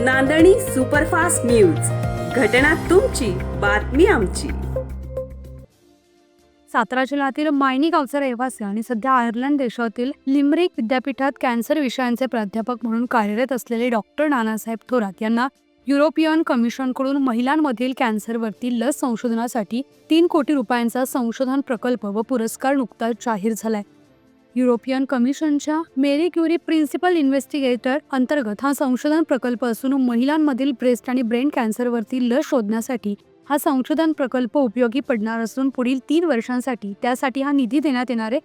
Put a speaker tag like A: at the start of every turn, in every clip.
A: नांदणी superfast news. घटना तुमची बातमी आमची.
B: सातारा जिल्ह्यातील मायनी गावचा रहिवासी आणि सध्या आयर्लंड देशातील लिमरिक विद्यापीठात कॅन्सर विषयांचे प्राध्यापक म्हणून कार्यरत असलेले डॉक्टर नानासाहेब थोरात यांना युरोपियन कमिशनकडून महिलांमधील कॅन्सरवरती लस संशोधनासाठी तीन कोटी रुपयांचा संशोधन प्रकल्प व पुरस्कार नुकताच जाहीर झालाय. युरोपियन कमिशनच्या मेरी क्युरी प्रिन्सिपल इन्व्हेस्टिगेटर अंतर्गत हा संशोधन प्रकल्प असून महिलांमधील ब्रेस्ट आणि ब्रेन कॅन्सरवरती लस शोधण्यासाठी हा संशोधन प्रकल्प उपयोगी पडणार असून पुढील तीन वर्षांसाठी त्यासाठी हा निधी देण्यात येणार आहे.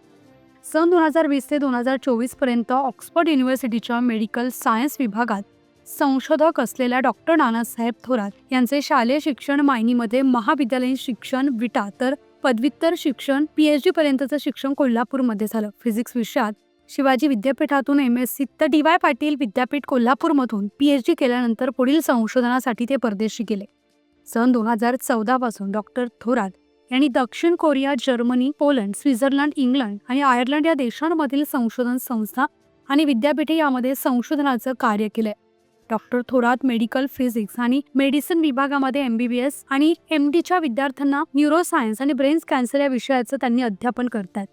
B: सन दोन हजार वीस ते दोन हजार चोवीसपर्यंत ऑक्सफर्ड युनिव्हर्सिटीच्या मेडिकल सायन्स विभागात संशोधक असलेल्या डॉक्टर नानासाहेब थोरात यांचे शालेय शिक्षण मायनीमध्ये महाविद्यालयीन शिक्षण विटा तर पदव्युत्तर शिक्षण पीएच डी पर्यंतचं शिक्षण कोल्हापूरमध्ये झालं. फिजिक्स विषयात शिवाजी विद्यापीठातून एम एस सी तर डी वाय पाटील विद्यापीठ कोल्हापूरमधून पी एच डी केल्यानंतर पुढील संशोधनासाठी ते परदेशी गेले. सन दोन हजार चौदापासून डॉक्टर थोरात यांनी दक्षिण Korea Germany Poland Switzerland England आणि आयर्लंड या देशांमधील संशोधन संस्था आणि विद्यापीठे यामध्ये संशोधनाचं कार्य केलंय. डॉक्टर थोरात मेडिकल फिजिक्स आणि मेडिसिन विभागामध्ये एमबीबीएस आणि एम डीच्या विद्यार्थ्यांना न्यूरोसायन्स आणि ब्रेन कॅन्सर या विषयाचं त्यांनी अध्यापन करतात.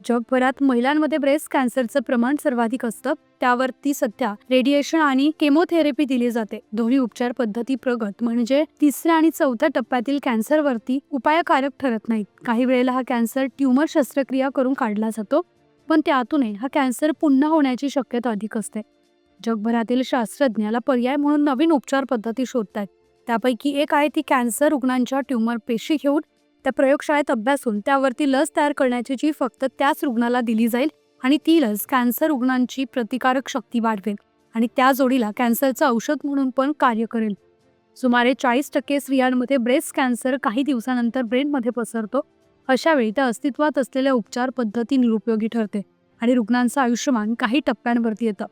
B: जगभरात महिलांमध्ये ब्रेस्ट कॅन्सरचं प्रमाण सर्वाधिक असतं त्यावरती सध्या रेडिएशन आणि केमोथेरपी दिली जाते. दोन्ही उपचार पद्धती प्रगत म्हणजे तिसऱ्या आणि चौथ्या टप्प्यातील कॅन्सरवरती उपायकारक ठरत नाहीत. काही वेळेला हा कॅन्सर ट्युमर शस्त्रक्रिया करून काढला जातो पण त्यातूनही हा कॅन्सर पुन्हा होण्याची शक्यता अधिक असते. जगभरातील शास्त्रज्ञाला पर्याय म्हणून नवीन उपचार पद्धती शोधतात त्यापैकी एक आहे ती कॅन्सर रुग्णांच्या ट्युमर पेशी घेऊन त्या प्रयोगशाळेत अभ्यासून त्यावरती लस तयार करण्याची जी फक्त त्याच रुग्णाला दिली जाईल आणि ती लस कॅन्सर रुग्णांची प्रतिकारक शक्ती वाढवेल आणि त्या जोडीला कॅन्सरचं औषध म्हणून पण कार्य करेल. सुमारे चाळीस टक्के स्त्रियांमध्ये ब्रेस्ट कॅन्सर काही दिवसानंतर ब्रेनमध्ये पसरतो. अशा वेळी त्या अस्तित्वात असलेल्या उपचार पद्धती निरुपयोगी ठरते आणि रुग्णांचं आयुष्यमान काही टप्प्यांवरती येतं.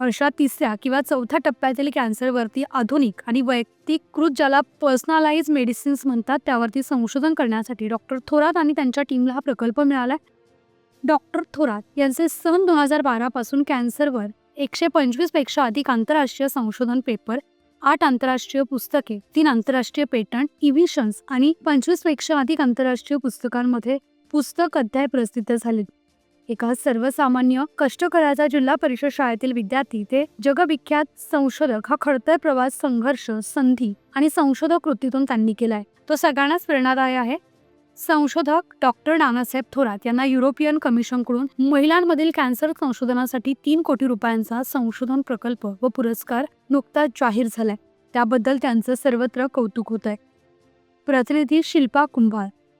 B: अशा तिसऱ्या किंवा चौथ्या टप्प्यातील कॅन्सरवरती आधुनिक आणि वैयक्तिकृत ज्याला पर्सनलाइज मेडिसिन्स म्हणतात त्यावरती संशोधन करण्यासाठी डॉक्टर थोरात आणि त्यांच्या टीमला हा प्रकल्प मिळाला डॉक्टर थोरात यांचे सन दोन हजार बारापासून कॅन्सरवर एकशे पंचवीसपेक्षा अधिक आंतरराष्ट्रीय संशोधन पेपर आठ आंतरराष्ट्रीय पुस्तके तीन आंतरराष्ट्रीय पेटंट इव्हिशन्स आणि पंचवीसपेक्षा अधिक आंतरराष्ट्रीय पुस्तकांमध्ये पुस्तक अध्याय प्रसिद्ध झाले. एका सर्वसामान्य कष्टकऱ्याचा जिल्हा परिषद शाळेतील विद्यार्थी. ते जगविख्यात संशोधक. हा खडतर प्रवास संघर्ष संधी आणि संशोधक कृतीतून त्यांनी केलाय. तो सगळ्यांनाच प्रेरणादायी आहे. संशोधक डॉक्टर नानासाहेब थोरात यांना युरोपियन कमिशनकडून महिलांमधील कॅन्सर संशोधनासाठी तीन कोटी रुपयांचा संशोधन प्रकल्प व पुरस्कार नुकताच जाहीर झालाय. त्याबद्दल त्यांचं सर्वत्र कौतुक होत आहे प्रतिनिधी शिल्पा कुंभार.